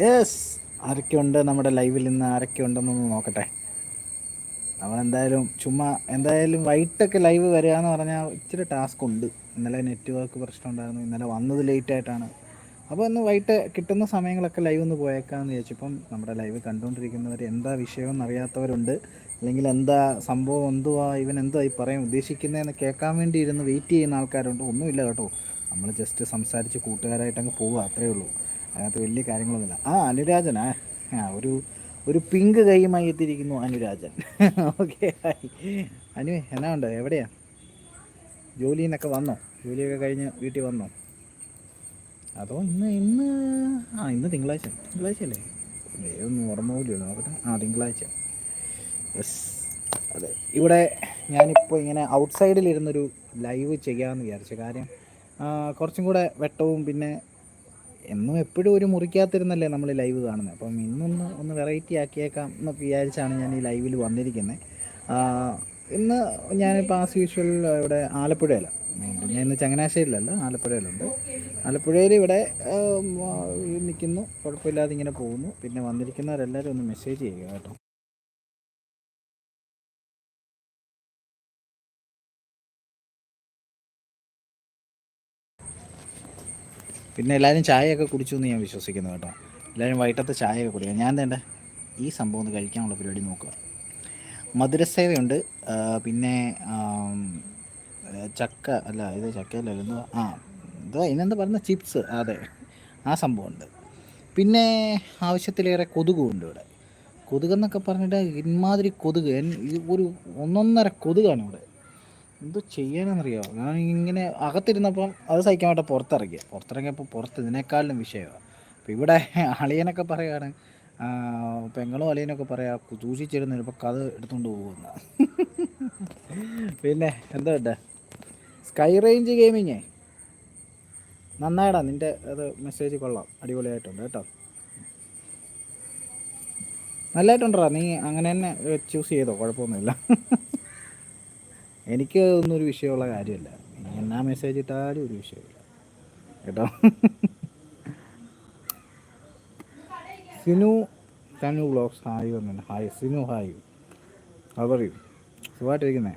Yes ആരൊക്കെ ഉണ്ട് നമ്മുടെ ലൈവിൽ ഇന്ന്? ആരൊക്കെ ഉണ്ടെന്നൊന്ന് നോക്കട്ടെ. നമ്മൾ എന്തായാലും ചുമ്മാ എന്തായാലും വൈകിട്ടൊക്കെ ലൈവ് വരിക എന്ന് പറഞ്ഞാൽ ഇച്ചിരി ടാസ്ക് ഉണ്ട്. ഇന്നലെ നെറ്റ്വർക്ക് പ്രശ്നം ഉണ്ടായിരുന്നു. ഇന്നലെ വന്നത് ലേറ്റ് ആയിട്ടാണ്. അപ്പോൾ ഇന്ന് വൈകിട്ട് കിട്ടുന്ന സമയങ്ങളൊക്കെ ലൈവ് ഒന്ന് പോയേക്കാമെന്ന് ചോദിച്ചു ഇപ്പം നമ്മുടെ ലൈവ് കണ്ടുകൊണ്ടിരിക്കുന്നവർ എന്താ വിഷയം എന്നറിയാത്തവരുണ്ട് അല്ലെങ്കിൽ എന്താ സംഭവം? എന്തുവാ? ഇവൻ എന്തുവാ ഈ പറയാൻ ഉദ്ദേശിക്കുന്നതെന്ന് കേൾക്കാൻ വേണ്ടി ഇരുന്ന് വെയിറ്റ് ചെയ്യുന്ന ആൾക്കാരുണ്ട്. ഒന്നുമില്ല കേട്ടോ. നമ്മൾ ജസ്റ്റ് സംസാരിച്ച് കൂട്ടുകാരായിട്ട് അങ്ങ് പോവുക. അത്രയേ ഉള്ളൂ. അതിനകത്ത് വലിയ കാര്യങ്ങളൊന്നുമില്ല. ആ അനുരാജനാ. ആ ഒരു ഒരു പിങ്ക് കൈയുമായി എത്തിയിരിക്കുന്നു അനുരാജൻ. ഓക്കെ അനു എന്നാ ഉണ്ട്? എവിടെയാ? ജോലിയിൽ നിന്നൊക്കെ വന്നോ? ജോലിയൊക്കെ കഴിഞ്ഞ് വീട്ടിൽ വന്നോ? അതോ ഇന്ന് ഇന്ന് ആ ഇന്ന് തിങ്കളാഴ്ച. തിങ്കളാഴ്ച അല്ലേ ഒന്നും ഓർമ്മ പോലും നോക്കട്ടെ. ആ തിങ്കളാഴ്ച. യെസ്. അതെ. ഇവിടെ ഞാനിപ്പോൾ ഇങ്ങനെ ഔട്ട്സൈഡിലിരുന്നൊരു ലൈവ് ചെയ്യാമെന്ന് വിചാരിച്ചു കാര്യം കുറച്ചും കൂടെ വെട്ടവും പിന്നെ എന്നും എപ്പോഴും ഒരു മുറിക്കകത്തിരുന്നല്ലേ നമ്മൾ ലൈവ് കാണുന്നത് അപ്പം ഇന്നൊന്ന് ഒന്ന് വെറൈറ്റി ആക്കിയേക്കാം എന്ന് വിചാരിച്ചാണ് ഞാൻ ഈ ലൈവിൽ വന്നിരിക്കുന്നത് ഇന്ന് ഞാനിപ്പോൾ ആസ് യൂഷ്വൽ ഇവിടെ ആലപ്പുഴയിലാണ് വീണ്ടും ഞാൻ ഇന്ന് ചങ്ങനാശ്ശേരിയിലല്ല ആലപ്പുഴയിലുണ്ട്. ആലപ്പുഴയിൽ ഇവിടെ നിൽക്കുന്നു കുഴപ്പമില്ലാതെ ഇങ്ങനെ പോകുന്നു. പിന്നെ വന്നിരിക്കുന്നവരെല്ലാവരും ഒന്ന് മെസ്സേജ് ചെയ്യുക കേട്ടോ. പിന്നെ എല്ലാവരും ചായയൊക്കെ കുടിച്ചു എന്ന് ഞാൻ വിശ്വസിക്കുന്നു കേട്ടോ. എല്ലാവരും വൈകിട്ടത്തെ ചായയൊക്കെ കുടിക്കുക ഞാൻ തേണ്ട ഈ സംഭവം ഒന്ന് കഴിക്കാനുള്ള പരിപാടി നോക്കുക. മധുരസേവയുണ്ട്. പിന്നെ ചക്ക അല്ല ഇത് ചക്കയല്ല എന്തോ ആ എന്തോ ഇതിനെന്താ പറയുന്ന? ചിപ്സ്. അതെ ആ സംഭവമുണ്ട്. പിന്നെ ആവശ്യത്തിലേറെ കൊതുകുണ്ട് ഇവിടെ. കൊതുകെന്നൊക്കെ പറഞ്ഞിട്ട് ഇമാതിരി കൊതുക്. ഒരു ഒന്നൊന്നര കൊതുകാണ് ഇവിടെ. എന്തോ ചെയ്യാനെന്നറിയോ ഞാൻ ഇങ്ങനെ അകത്തിരുന്നപ്പം അത് സഹിക്കാൻ വേണ്ട പുറത്തിറങ്ങിയ. പുറത്തിറങ്ങിയപ്പോൾ പുറത്ത് ഇതിനേക്കാളിലും വിഷയമാണ് അപ്പോൾ ഇവിടെ അളിയനൊക്കെ പറയുകയാണ് പെങ്ങളും അളിയനൊക്കെ പറയാ സൂക്ഷിച്ചിരുന്നു ഇപ്പോൾ കഥ എടുത്തുകൊണ്ട് പോകുന്ന. പിന്നെ എന്താ ഉണ്ട് സ്കൈ റേഞ്ച് ഗെയിമിങ്ങേ നന്നായിടാ നിന്റെ അത് മെസ്സേജ് കൊള്ളാം. അടിപൊളിയായിട്ടുണ്ട് കേട്ടോ. നല്ലതായിട്ടുണ്ടോ നീ അങ്ങനെ തന്നെ ചൂസ് ചെയ്തോ? കുഴപ്പമൊന്നുമില്ല. എനിക്ക് ഒന്നും ഒരു വിഷയമുള്ള കാര്യമല്ല. എന്നാ മെസ്സേജ് ഇട്ടാലും ഒരു വിഷയമില്ല. കേട്ടോ? സിനു തനു ബ്ലോഗ്സ് ഹായ് വന്നിട്ടുണ്ട് ഹായ് സിനു ഹായ്. പറയൂ. സുഖമായിട്ടിരിക്കുന്നേ?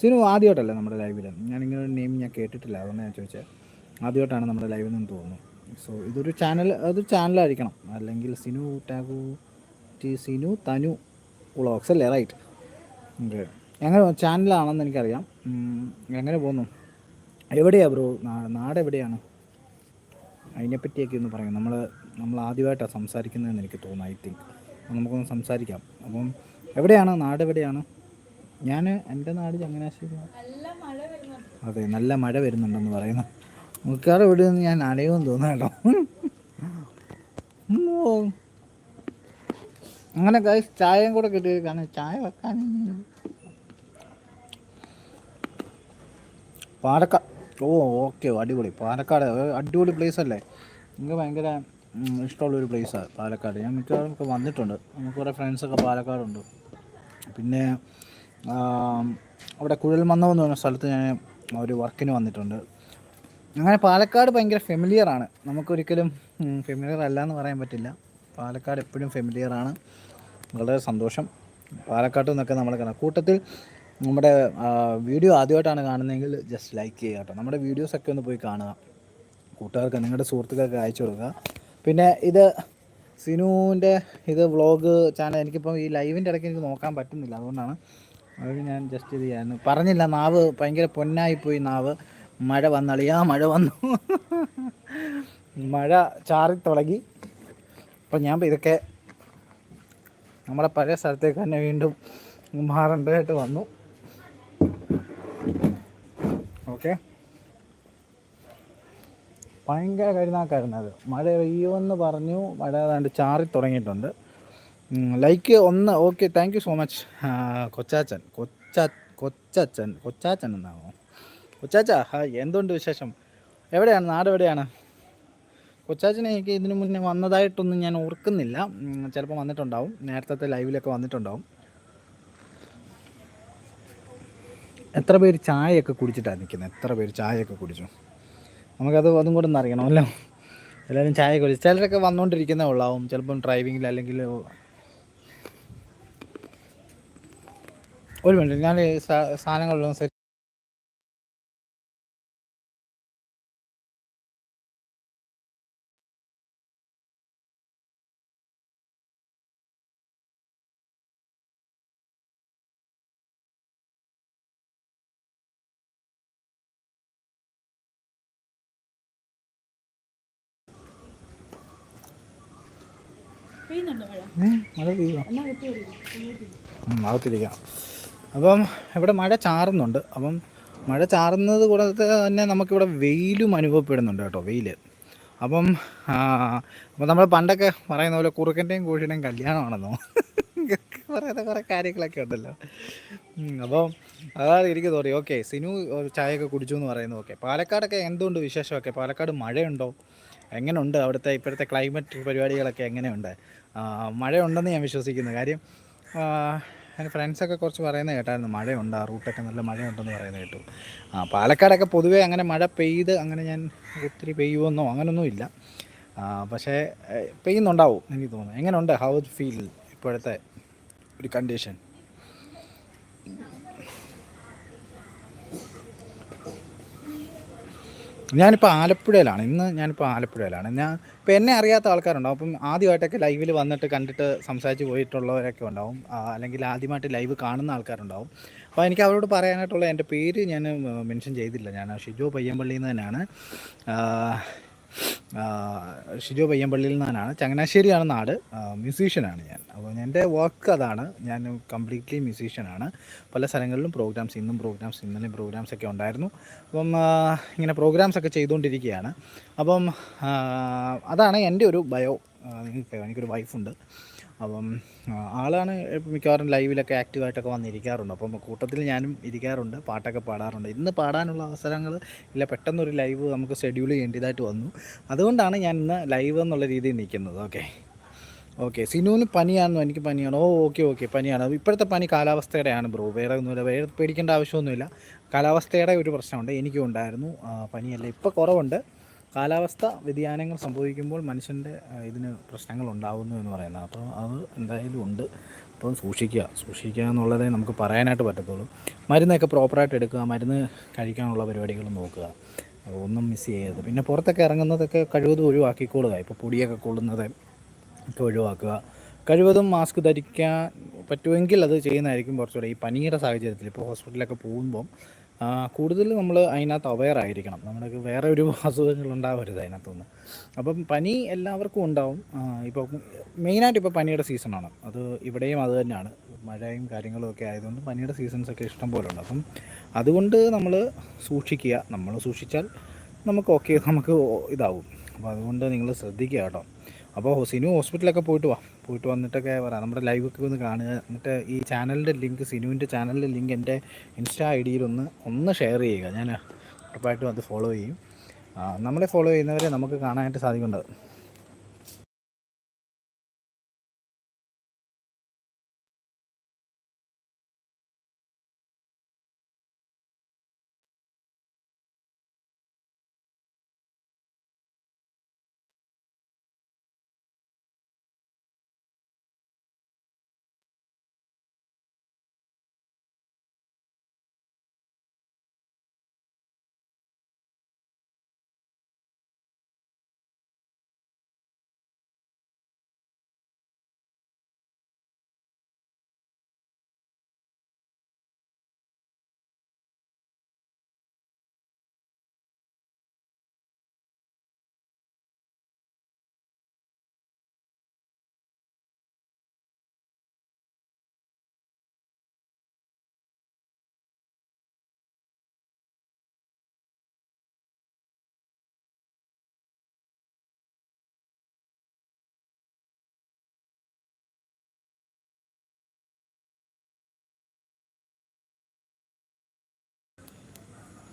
സിനു ആദ്യമായിട്ടല്ലേ നമ്മുടെ ലൈവിൽ ഞാനിങ്ങനെ ഒരു നെയിം ഞാൻ കേട്ടിട്ടില്ല. അതുകൊണ്ട് ഞാൻ ചോദിച്ചത് ആദ്യമായിട്ടാണ് നമ്മുടെ ലൈവിൽ നിന്ന് തോന്നുന്നു. സോ ഇതൊരു ചാനൽ അതൊരു ചാനലായിരിക്കണം അല്ലെങ്കിൽ സിനു ടാഗു ടി സിനു തനു വ്ളോഗ്സ് അല്ലേ? റൈറ്റ് എങ്ങനെ ചാനലാണെന്ന് എനിക്കറിയാം. എങ്ങനെ പോകുന്നു? എവിടെയാണ് ബ്രോ നാട് എവിടെയാണ്? അതിനെപ്പറ്റിയൊക്കെ ഒന്ന് പറയാം. നമ്മൾ നമ്മൾ ആദ്യമായിട്ടാണ് സംസാരിക്കുന്നതെന്ന് എനിക്ക് തോന്നുന്നു ഐ തിങ്ക് നമുക്കൊന്ന് സംസാരിക്കാം. അപ്പം എവിടെയാണ്? നാട് എവിടെയാണ്? ഞാൻ എന്റെ നാട് ചങ്ങനാശ്ശേരി. അതെ നല്ല മഴ വരുന്നുണ്ടെന്ന് പറയുന്നു. മുക്കാറ് ഇവിടെ നിന്ന് ഞാൻ അലയുമെന്ന് തോന്നുന്നു കേട്ടോ. അങ്ങനെ ഗൈസ് ചായയും കൂടെ കിട്ടി കാരണം ചായ വെക്കാൻ പാലക്കാട് ഓ ഓക്കെ അടിപൊളി. പാലക്കാട് അടിപൊളി പ്ലേസ് അല്ലേ? എനിക്ക് ഭയങ്കര ഇഷ്ടമുള്ളൊരു പ്ലേസാണ് പാലക്കാട്. ഞാൻ മിക്കവാറും ഒക്കെ വന്നിട്ടുണ്ട്. നമുക്ക് കുറേ ഫ്രണ്ട്സൊക്കെ പാലക്കാടുണ്ട്. പിന്നെ അവിടെ കുഴൽമന്നം എന്ന് പറഞ്ഞ സ്ഥലത്ത് ഞാൻ ഒരു വർക്കിന് വന്നിട്ടുണ്ട്. അങ്ങനെ പാലക്കാട് ഭയങ്കര ഫെമിലിയറാണ് നമുക്കൊരിക്കലും ഫെമിലിയർ അല്ല എന്ന് പറയാൻ പറ്റില്ല. പാലക്കാട് എപ്പോഴും ഫെമിലിയർ ആണ്. വളരെ സന്തോഷം. പാലക്കാട്ട് നിന്നൊക്കെ നമ്മൾ കാണാം. കൂട്ടത്തിൽ നമ്മുടെ വീഡിയോ ആദ്യമായിട്ടാണ് കാണുന്നതെങ്കിൽ ജസ്റ്റ് ലൈക്ക് ചെയ്യുക കേട്ടോ. നമ്മുടെ വീഡിയോസൊക്കെ ഒന്ന് പോയി കാണുക. കൂട്ടുകാർക്ക് നിങ്ങളുടെ സുഹൃത്തുക്കൾക്ക് അയച്ചു കൊടുക്കുക. പിന്നെ ഇത് സിനുവിന്റെ ഇത് വ്ളോഗ് ചാനൽ എനിക്കിപ്പം ഈ ലൈവിന്റെ ഇടയ്ക്ക് എനിക്ക് നോക്കാൻ പറ്റുന്നില്ല. അതുകൊണ്ടാണ് അത് ഞാൻ ജസ്റ്റ് ഇത് ചെയ്യാൻ പറഞ്ഞില്ല നാവ് ഭയങ്കര പൊന്നായിപ്പോയി നാവ്. മഴ വന്നളിയാ മഴ വന്നു. മഴ ചാറി തുടങ്ങി. അപ്പം ഞാൻ ഇതൊക്കെ നമ്മുടെ പഴയ സ്ഥലത്തേക്ക് തന്നെ വീണ്ടും മാറേണ്ടതായിട്ട് വന്നു. ഓക്കെ. ഭയങ്കര കരുനാക്കായിരുന്നു അത്. മഴ പെയ്യുമെന്ന് പറഞ്ഞു. മഴ ഏതാണ്ട് ചാറി തുടങ്ങിയിട്ടുണ്ട്. ലൈക്ക് ഒന്ന്. Okay thank you so much കൊച്ചാച്ചൻ. കൊച്ചാ കൊച്ചച്ചൻ. കൊച്ചാച്ചൻ എന്നാണോ? കൊച്ചാച്ച ഹായ്. എന്തുണ്ട് വിശേഷം? എവിടെയാണ്? നാട് എവിടെയാണ് കൊച്ചാച്ചനെ എനിക്ക് ഇതിനു മുന്നേ വന്നതായിട്ടൊന്നും ഞാൻ ഓർക്കുന്നില്ല. ചിലപ്പോൾ വന്നിട്ടുണ്ടാവും. നേരത്തെ ലൈവിലൊക്കെ വന്നിട്ടുണ്ടാവും. എത്ര പേര് ചായയൊക്കെ കുടിച്ചിട്ടാണ് നിൽക്കുന്നത് എത്ര പേര് ചായയൊക്കെ കുടിച്ചു? നമുക്കത് അതും കൂടെ ഒന്ന് അറിയണമല്ലോ. എല്ലാവരും ചായ കുടിച്ചു. ചിലരൊക്കെ വന്നുകൊണ്ടിരിക്കുന്നേ ഉള്ളാവും. ചിലപ്പം ഡ്രൈവിങ്ങിൽ അല്ലെങ്കിൽ ഒരു മിനിറ്റ്. ഞാൻ സാധനങ്ങളെല്ലാം മഴ പെയ്യുക അകത്തിരിക്കാം അപ്പം ഇവിടെ മഴ ചാറുന്നുണ്ട്. അപ്പം മഴ ചാറുന്നത് കൂടാതെ തന്നെ നമുക്കിവിടെ വെയിലും അനുഭവപ്പെടുന്നുണ്ട് കേട്ടോ വെയിൽ അപ്പം അപ്പം നമ്മൾ പണ്ടൊക്കെ പറയുന്ന പോലെ കുറുക്കന്റെയും കോഴിയുടെയും കല്യാണമാണെന്നോ? പറയുന്ന കുറേ കാര്യങ്ങളൊക്കെ ഉണ്ടല്ലോ. അപ്പം അതാണ് എനിക്ക് തോന്നി. ഓക്കെ സിനു ചായയൊക്കെ കുടിച്ചു എന്ന് പറയുന്നു ഓക്കെ. പാലക്കാടൊക്കെ എന്തുകൊണ്ട് വിശേഷമൊക്കെ? പാലക്കാട് മഴയുണ്ടോ? എങ്ങനെയുണ്ട് അവിടുത്തെ ഇപ്പോഴത്തെ ക്ലൈമറ്റ് പരിപാടികളൊക്കെ എങ്ങനെയുണ്ട്? മഴയുണ്ടെന്ന് ഞാൻ വിശ്വസിക്കുന്നു. കാര്യം എന്റെ ഫ്രണ്ട്സൊക്കെ കുറച്ച് പറയുന്നത് കേട്ടായിരുന്നു മഴയുണ്ട് ആ റൂട്ടൊക്കെ നല്ല മഴയുണ്ടെന്ന് പറയുന്നത് കേട്ടു. ആ പാലക്കാടൊക്കെ പൊതുവേ അങ്ങനെ മഴ പെയ്ത് അങ്ങനെ ഞാൻ ഒത്തിരി പെയ്യുമെന്നോ അങ്ങനൊന്നും ഇല്ല. പക്ഷേ പെയ്യുന്നുണ്ടാവും എനിക്ക് തോന്നുന്നു. എങ്ങനെയുണ്ട്? ഹൗ ഫീൽ ഇപ്പോഴത്തെ ഒരു കണ്ടീഷൻ ഞാനിപ്പോൾ ആലപ്പുഴയിലാണ്. ഇന്ന് ഞാനിപ്പോൾ ആലപ്പുഴയിലാണ്. ഞാൻ ഇപ്പോൾ എന്നെ അറിയാത്ത ആൾക്കാരുണ്ടാവും. അപ്പം ആദ്യമായിട്ടൊക്കെ ലൈവിൽ വന്നിട്ട് കണ്ടിട്ട് സംസാരിച്ച് പോയിട്ടുള്ളവരൊക്കെ ഉണ്ടാവും. അല്ലെങ്കിൽ ആദ്യമായിട്ട് ലൈവ് കാണുന്ന ആൾക്കാരുണ്ടാവും. അപ്പോൾ എനിക്ക് അവരോട് പറയാനായിട്ടുള്ള എന്റെ പേര് ഞാൻ മെൻഷൻ ചെയ്തില്ല. ഞാൻ ഷിജോ പയ്യമ്പള്ളിയിൽ നിന്ന് തന്നെയാണ് ഷിജോ പയ്യമ്പള്ളിയിൽ നിന്നാണ്. ചങ്ങനാശ്ശേരിയാണ് നാട്. മ്യൂസീഷ്യനാണ് ഞാൻ. അപ്പോൾ എന്റെ വർക്ക് അതാണ്. ഞാൻ കംപ്ലീറ്റ്ലി മ്യൂസീഷ്യനാണ് പല സ്ഥലങ്ങളിലും പ്രോഗ്രാംസ് ഇന്നും പ്രോഗ്രാംസ് ഇന്നലെയും പ്രോഗ്രാംസ് ഒക്കെ ഉണ്ടായിരുന്നു. അപ്പം ഇങ്ങനെ പ്രോഗ്രാംസ് ഒക്കെ ചെയ്തുകൊണ്ടിരിക്കുകയാണ്. അപ്പം അതാണ് എന്റെ ഒരു ബയോ എനിക്കൊരു വൈഫുണ്ട് അപ്പം ആളാണ് മിക്കവാറും ലൈവിലൊക്കെ ആക്റ്റീവായിട്ടൊക്കെ വന്നിരിക്കാറുണ്ട്. അപ്പം കൂട്ടത്തിൽ ഞാനും ഇരിക്കാറുണ്ട് പാട്ടൊക്കെ പാടാറുണ്ട്. ഇന്ന് പാടാനുള്ള അവസരങ്ങൾ ഇല്ല പെട്ടെന്നൊരു ലൈവ് നമുക്ക് ഷെഡ്യൂൾ ചെയ്യേണ്ടതായിട്ട് വന്നു. അതുകൊണ്ടാണ് ഞാൻ ഇന്ന് ലൈവ് എന്നുള്ള രീതിയിൽ നിൽക്കുന്നത്. ഓക്കെ. ഓക്കെ സിനുവിന് പനിയാണെന്നോ? എനിക്ക് പനിയാണോ. ഓ ഓക്കെ ഓക്കെ പനിയാണ്. ഇപ്പോഴത്തെ പനി കാലാവസ്ഥയുടെയാണ് ബ്രോ. വേറെ ഒന്നുമില്ല. വേറെ പേടിക്കേണ്ട ആവശ്യമൊന്നുമില്ല. കാലാവസ്ഥയുടെ ഒരു പ്രശ്നമുണ്ട്. എനിക്കും ഉണ്ടായിരുന്നു. പനിയല്ല. ഇപ്പോൾ കുറവുണ്ട്. കാലാവസ്ഥ വ്യതിയാനങ്ങൾ സംഭവിക്കുമ്പോൾ മനുഷ്യന്റെ ഇതിന് പ്രശ്നങ്ങൾ ഉണ്ടാകുന്നു എന്ന് പറയുന്നത്. അപ്പോൾ അത് എന്തായാലും ഉണ്ട്. അപ്പോൾ സൂക്ഷിക്കുക. സൂക്ഷിക്കുക എന്നുള്ളതേ നമുക്ക് പറയാനായിട്ട് പറ്റത്തുള്ളൂ. മരുന്നൊക്കെ പ്രോപ്പറായിട്ട് എടുക്കുക മരുന്ന് കഴിക്കാനുള്ള പരിപാടികൾ നോക്കുക. ഒന്നും മിസ് ചെയ്യരുത്. പിന്നെ പുറത്തൊക്കെ ഇറങ്ങുന്നതൊക്കെ കഴിവതും ഒഴിവാക്കിക്കൊള്ളുക ഇപ്പോൾ പൊടിയൊക്കെ കൊള്ളുന്നത് ഒക്കെ ഒഴിവാക്കുക. കഴിവതും മാസ്ക് ധരിക്കാൻ പറ്റുമെങ്കിൽ അത് ചെയ്യുന്നതായിരിക്കും കുറച്ചുകൂടെ. ഈ പനിയുടെ സാഹചര്യത്തിൽ ഇപ്പോൾ ഹോസ്പിറ്റലിലൊക്കെ പോകുമ്പം കൂടുതൽ നമ്മൾ അതിനകത്ത് അവെയർ ആയിരിക്കണം. നമ്മൾക്ക് വേറെ ഒരു അസുഖങ്ങൾ ഉണ്ടാവരുത് അതിനകത്തുനിന്ന്. അപ്പം പനി എല്ലാവർക്കും ഉണ്ടാവും. ഇപ്പോൾ മെയിനായിട്ട് ഇപ്പോൾ പനിയുടെ സീസണാണ് അത് ഇവിടെയും അത് തന്നെയാണ്. മഴയും കാര്യങ്ങളും ഒക്കെ ആയതുകൊണ്ട് പനിയുടെ സീസൺസൊക്കെ ഇഷ്ടം പോലെ ഉണ്ട്. അപ്പം അതുകൊണ്ട് നമ്മൾ സൂക്ഷിക്കുക. നമ്മൾ സൂക്ഷിച്ചാൽ നമുക്ക് ഓക്കെ നമുക്ക് ഇതാവും. അപ്പോൾ അതുകൊണ്ട് നിങ്ങൾ ശ്രദ്ധിക്കുക കേട്ടോ. അപ്പോൾ സിനു ഹോസ്പിറ്റലൊക്കെ പോയിട്ട് വാ. പോയിട്ട് വന്നിട്ടൊക്കെ പറയാം നമ്മുടെ ലൈവൊക്കെ ഒന്ന് കാണുക. എന്നിട്ട് ഈ ചാനലിന്റെ ലിങ്ക് സിനുവിന്റെ ചാനലിന്റെ ലിങ്ക് എന്റെ ഇൻസ്റ്റാ ഐ ഡിയിലൊന്ന് ഒന്ന് ഷെയർ ചെയ്യുക. ഞാൻ ഉറപ്പായിട്ടും അത് ഫോളോ ചെയ്യും. നമ്മളെ ഫോളോ ചെയ്യുന്നവരെ നമുക്ക് കാണാനായിട്ട് സാധിക്കേണ്ടത്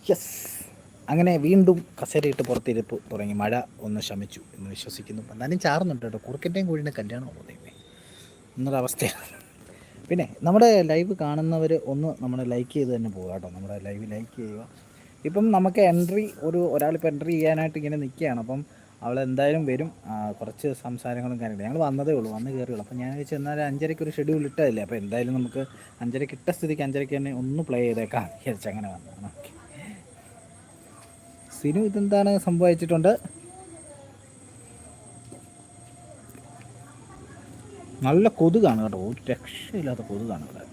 യെസ് അങ്ങനെ വീണ്ടും കസേരയിട്ട് പുറത്തിരിപ്പ് തുടങ്ങി. മഴ ഒന്ന് ശമിച്ചു എന്ന് വിശ്വസിക്കുന്നു. എന്നാലും ചാറുന്നുണ്ട് കേട്ടോ. കുറുക്കന്റെയും കൂടിന്റെ കല്യാണം പോകുന്നേ എന്നൊരവസ്ഥയാണ് പിന്നെ നമ്മുടെ ലൈവ് കാണുന്നവർ ഒന്ന് നമ്മൾ ലൈക്ക് ചെയ്ത് തന്നെ പോകുക കേട്ടോ. നമ്മുടെ ലൈവ് ലൈക്ക് ചെയ്യുക. ഇപ്പം നമുക്ക് എൻട്രി ഒരു ഒരാളിപ്പോൾ എൻട്രി ചെയ്യാനായിട്ട് ഇങ്ങനെ നിൽക്കുകയാണ്. അപ്പം അവൾ എന്തായാലും വരും കുറച്ച് സംസാരങ്ങളും കാര്യങ്ങളും. ഞങ്ങൾ വന്നതേ ഉള്ളൂ. വന്ന് കയറിയുള്ളൂ. അപ്പോൾ ഞാൻ വെച്ചാൽ എന്നാൽ അഞ്ചരയ്ക്ക് ഒരു ഷെഡ്യൂൾ ഇട്ടതല്ലേ? അപ്പോൾ എന്തായാലും നമുക്ക് അഞ്ചരയ്ക്ക് ഇട്ട സ്ഥിതിക്ക് അഞ്ചരയ്ക്ക് തന്നെ ഒന്ന് പ്ലേ ചെയ്തേക്കാം. വിചാരിച്ച് അങ്ങനെ വന്നതാണ്. ഓക്കെ സിനു ഇതെന്താണ് സംഭവിച്ചിട്ടുണ്ട്? നല്ല കൊതുകാണ് കേട്ടോ. ഒരു രക്ഷയില്ലാത്ത കൊതുകാണ് ഇവിടെ.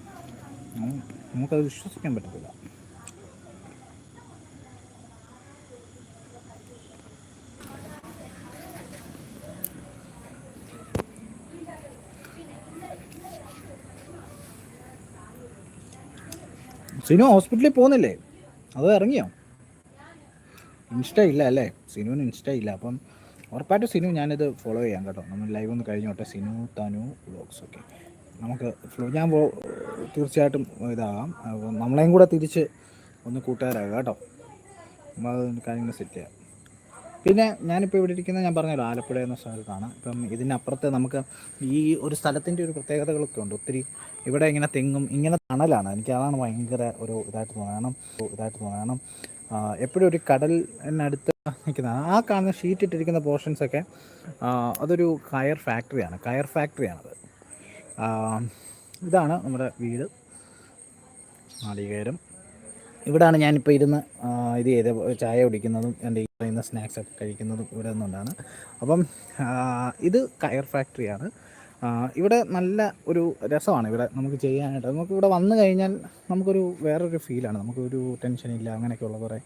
നമുക്കത് വിശ്വസിക്കാൻ പറ്റത്തില്ല. സിനു ഹോസ്പിറ്റലിൽ പോകുന്നില്ലേ? അത് ഇറങ്ങിയോ? ഇൻസ്റ്റ ഇല്ല അല്ലേ? സിനുവിന് ഇൻസ്റ്റ ഇല്ല. അപ്പം ഉറപ്പായിട്ടും സിനു ഞാനിത് ഫോളോ ചെയ്യാം കേട്ടോ. നമ്മൾ ലൈവ് ഒന്ന് കഴിഞ്ഞോട്ടെ. സിനു തനു വ്ളോഗ്സ് ഓക്കെ നമുക്ക് ഫ്ലോ ഞാൻ തീർച്ചയായിട്ടും ഇതാകാം. നമ്മളെയും കൂടെ തിരിച്ച് ഒന്ന് കൂട്ടുകാരാകാം കേട്ടോ. നമ്മൾ കാര്യങ്ങൾ സെറ്റ് ചെയ്യാം. പിന്നെ ഞാനിപ്പോൾ ഇവിടെ ഇരിക്കുന്നത് ഞാൻ പറഞ്ഞല്ലോ ആലപ്പുഴ എന്ന സ്ഥലത്താണ്. ഇപ്പം ഇതിനപ്പുറത്ത് നമുക്ക് ഈ ഒരു സ്ഥലത്തിന്റെ ഒരു പ്രത്യേകതകളൊക്കെ ഉണ്ട്. ഒത്തിരി ഇവിടെ ഇങ്ങനെ തെങ്ങും ഇങ്ങനെ തണലാണ്. എനിക്ക് അതാണ് ഭയങ്കര ഒരു ഇതായിട്ട് കാരണം ഇതായിട്ട് ആ, എപ്പോഴും ഒരു കടലിനടുത്ത് നിൽക്കുന്നതാണ് ആ കാണുന്ന ഷീറ്റ് ഇട്ടിരിക്കുന്ന പോർഷൻസൊക്കെ അതൊരു കയർ ഫാക്ടറിയാണ് കയർ ഫാക്ടറിയാണത് ഇതാണ് നമ്മുടെ വീട്. നാളികേരം ഇവിടാണ് ഞാനിപ്പോൾ ഇരുന്ന് ഇത് ചെയ്ത് ചായ കുടിക്കുന്നതും എന്റെ ഈ പറയുന്ന സ്നാക്സ് ഒക്കെ കഴിക്കുന്നതും ഇവിടെ നിന്നുകൊണ്ടാണ് അപ്പം ഇത് കയർ ഫാക്ടറിയാണ് ഇവിടെ നല്ല ഒരു രസമാണ് ഇവിടെ നമുക്ക് ചെയ്യാനായിട്ട്. നമുക്ക് ഇവിടെ വന്നു കഴിഞ്ഞാൽ നമുക്കൊരു വേറൊരു ഫീലാണ്. നമുക്കൊരു ടെൻഷനില്ല അങ്ങനെയൊക്കെയുള്ള കുറേ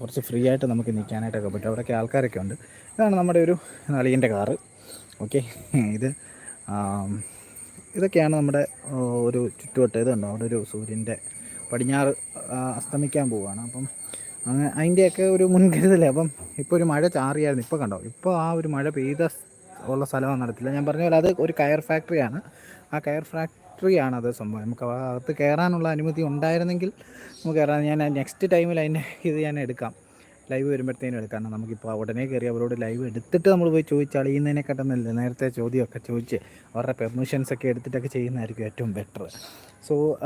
കുറച്ച് ഫ്രീ ആയിട്ട് നമുക്ക് നിൽക്കാനായിട്ടൊക്കെ പറ്റും. അവിടെയൊക്കെ ആൾക്കാരൊക്കെ ഉണ്ട്. ഇതാണ് നമ്മുടെ ഒരു അളിയന്റെ കാറ്. ഓക്കെ ഇത് ഇതൊക്കെയാണ് നമ്മുടെ ഒരു ചുറ്റുവട്ടം. ഇതുണ്ടോ? അവിടെ ഒരു സൂര്യന്റെ പടിഞ്ഞാറ് അസ്തമിക്കാൻ പോവുകയാണ് അപ്പം അങ്ങനെ അതിന്റെയൊക്കെ ഒരു മുൻകരുതലേ. അപ്പം ഇപ്പോൾ ഒരു മഴ ചാറിയായിരുന്നു. ഇപ്പോൾ കണ്ടോ? ഇപ്പോൾ ആ ഒരു മഴ പെയ്ത ഉള്ള സ്ഥലമാണ് നടത്തില്ല. ഞാൻ പറഞ്ഞ പോലെ അത് ഒരു കയർ ഫാക്ടറിയാണ് ആ കയർ ഫാക്ടറിയാണ് അത് സംഭവം. നമുക്ക് അകത്ത് കയറാനുള്ള അനുമതി ഉണ്ടായിരുന്നെങ്കിൽ നമുക്ക് കയറാൻ ഞാൻ നെക്സ്റ്റ് ടൈമിൽ അതിന്റെ ഇത് ഞാൻ എടുക്കാം. ലൈവ് വരുമ്പോഴത്തേനും എടുക്കാം. നമുക്കിപ്പോൾ ഉടനെ കയറി അവരോട് ലൈവ് എടുത്തിട്ട് നമ്മൾ പോയി ചോദിച്ചാൽ അളിയുന്നതിനെക്കാട്ടും നല്ലത് നേരത്തെ ചോദ്യമൊക്കെ ചോദിച്ച് അവരുടെ പെർമിഷൻസ് ഒക്കെ എടുത്തിട്ടൊക്കെ ചെയ്യുന്നതായിരിക്കും ഏറ്റവും ബെറ്റർ സോ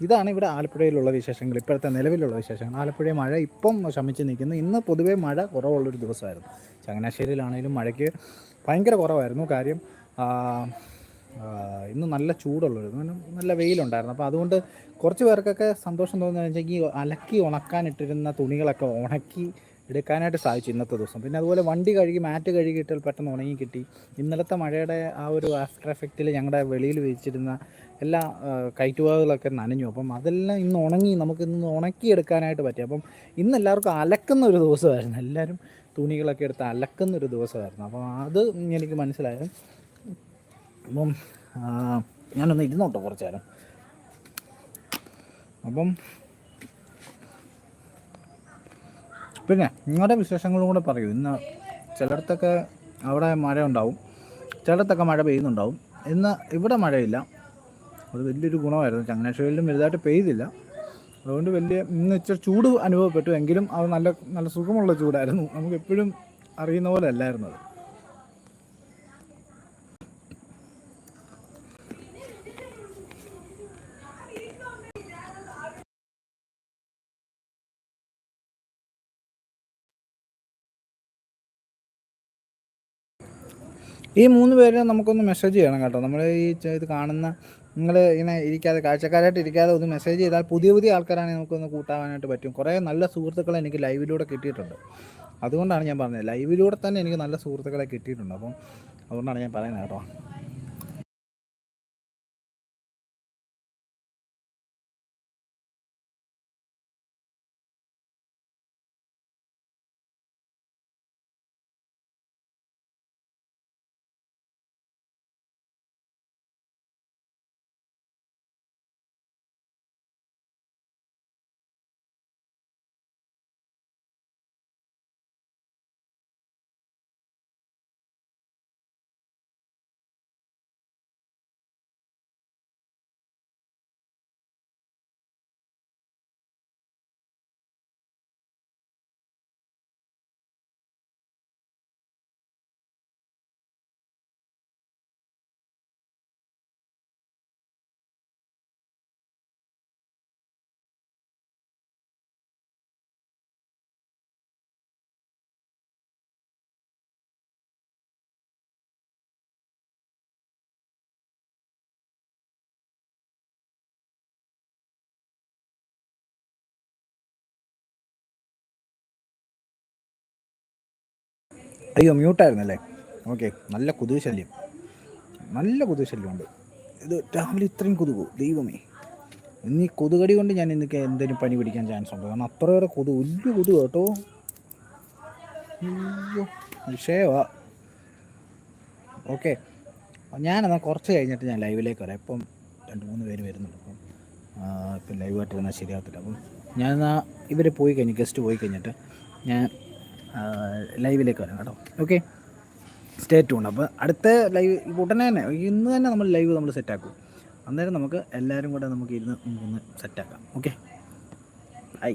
ഇതാണ് ഇവിടെ ആലപ്പുഴയിലുള്ള വിശേഷങ്ങൾ. ഇപ്പോഴത്തെ നിലവിലുള്ള വിശേഷങ്ങൾ. ആലപ്പുഴ മഴ ഇപ്പം ശമിച്ച് നിൽക്കുന്നു. ഇന്ന് പൊതുവേ മഴ കുറവുള്ളൊരു ദിവസമായിരുന്നു. ചങ്ങനാശ്ശേരിയിലാണെങ്കിലും മഴയ്ക്ക് ഭയങ്കര കുറവായിരുന്നു. കാര്യം ഇന്ന് നല്ല ചൂടുള്ളൊരു നല്ല വെയിലുണ്ടായിരുന്നു. അപ്പോൾ അതുകൊണ്ട് കുറച്ച് പേർക്കൊക്കെ സന്തോഷം തോന്നുന്നത് വെച്ചാൽ ഈ അലക്കി ഉണക്കാനിട്ടിരുന്ന തുണികളൊക്കെ ഉണക്കി എടുക്കാനായിട്ട് സാധിച്ചു ഇന്നത്തെ ദിവസം. പിന്നെ അതുപോലെ വണ്ടി കഴുകി മാറ്റ് കഴുകിയിട്ട് പെട്ടെന്ന് ഉണങ്ങി കിട്ടി. ഇന്നലത്തെ മഴയുടെ ആ ഒരു ആഫ്റ്റർ എഫക്റ്റിൽ ഞങ്ങളുടെ വെളിയിൽ വെച്ചിരുന്ന എല്ലാ ആ, കയറ്റുവാകുകളൊക്കെ നനഞ്ഞു. അപ്പം അതെല്ലാം ഇന്ന് ഉണങ്ങി നമുക്ക് ഇന്ന് ഉണക്കിയെടുക്കാനായിട്ട് പറ്റി. അപ്പം ഇന്ന് എല്ലാവർക്കും അലക്കുന്ന ഒരു ദിവസമായിരുന്നു. എല്ലാവരും തുണികളൊക്കെ എടുത്ത് അലക്കുന്ന ഒരു ദിവസമായിരുന്നു. അപ്പം അത് എനിക്ക് മനസ്സിലായത്. അപ്പം ഞാനൊന്ന് ഇരുന്നോട്ടോ കുറച്ച് നേരം. അപ്പം പിന്നെ നിങ്ങളുടെ വിശേഷങ്ങളും കൂടെ പറയൂ. ഇന്ന് ചിലയിടത്തൊക്കെ അവിടെ മഴ ഉണ്ടാവും ചിലയിടത്തൊക്കെ മഴ പെയ്യുന്നുണ്ടാവും. ഇന്ന് ഇവിടെ മഴയില്ല. അത് വലിയൊരു ഗുണമായിരുന്നു. ചങ്ങനാശ്ശേരിയിലും വലുതായിട്ട് പെയ്തില്ല. അതുകൊണ്ട് വലിയ ഇന്ന് ഇച്ചിരി ചൂട് അനുഭവപ്പെട്ടു. എങ്കിലും അത് നല്ല നല്ല സുഖമുള്ള ചൂടായിരുന്നു. നമുക്ക് എപ്പോഴും അറിയുന്ന പോലെ അല്ലായിരുന്നു ഈ മൂന്ന് പേരെ നമുക്കൊന്ന് മെസ്സേജ് ചെയ്യണം കേട്ടോ. നമ്മൾ ഈ ഇത് കാണുന്ന നിങ്ങൾ ഇങ്ങനെ ഇരിക്കാതെ കാഴ്ചക്കാരായിട്ട് ഇരിക്കാതെ ഒന്ന് മെസ്സേജ് ചെയ്താൽ പുതിയ പുതിയ ആൾക്കാരാണെങ്കിൽ നമുക്കൊന്ന് കൂട്ടാവാനായിട്ട് പറ്റും. കുറേ നല്ല സുഹൃത്തുക്കളെ എനിക്ക് ലൈവിലൂടെ കിട്ടിയിട്ടുണ്ട്. അതുകൊണ്ടാണ് ഞാൻ പറഞ്ഞത്. ലൈവിലൂടെ തന്നെ എനിക്ക് നല്ല സുഹൃത്തുക്കളെ കിട്ടിയിട്ടുണ്ട്. അപ്പം അതുകൊണ്ടാണ് ഞാൻ പറയുന്നത് കേട്ടോ. അയ്യോ മ്യൂട്ടായിരുന്നല്ലേ ഓക്കെ നല്ല കൊതുക് ശല്യം. നല്ല കൊതുക് ശല്യമുണ്ട്. ഇത് രാവിലെ ഇത്രയും കൊതുകു? ദൈവമേ. ഇന്ന് ഈ കൊതുകടി കൊണ്ട് ഞാൻ ഇന്നൊക്കെ എന്തെങ്കിലും പനി പിടിക്കാൻ ചാൻസ് ഉണ്ട്. കാരണം അത്രയേറെ കൊതു വലിയ കൊതു കേട്ടോ. അയ്യോ വിഷയവാ. ഓക്കെ ഞാനെന്നാൽ കുറച്ച് കഴിഞ്ഞിട്ട് ഞാൻ ലൈവിലേക്ക് വരാം. ഇപ്പം രണ്ട് മൂന്ന് പേര് വരുന്നുണ്ട് അപ്പം ഇപ്പം ലൈവായിട്ട് വന്നാൽ ശരിയാകത്തില്ല അപ്പം ഞാനെന്നാൽ ഇവർ പോയി കഴിഞ്ഞ് ഗസ്റ്റ് പോയി കഴിഞ്ഞിട്ട് ഞാൻ ലൈവിലേക്ക് വരാം കേട്ടോ. ഓക്കെ സ്റ്റേ ട്യൂൺ അപ്പോൾ അടുത്ത ലൈവ് ഉടനെ തന്നെ ഇന്ന് തന്നെ നമ്മൾ ലൈവ് നമ്മൾ സെറ്റാക്കും അന്നേരം നമുക്ക് എല്ലാവരും കൂടെ നമുക്ക് ഇരുന്ന് നമുക്കൊന്ന് സെറ്റാക്കാം ഓക്കെ ഐ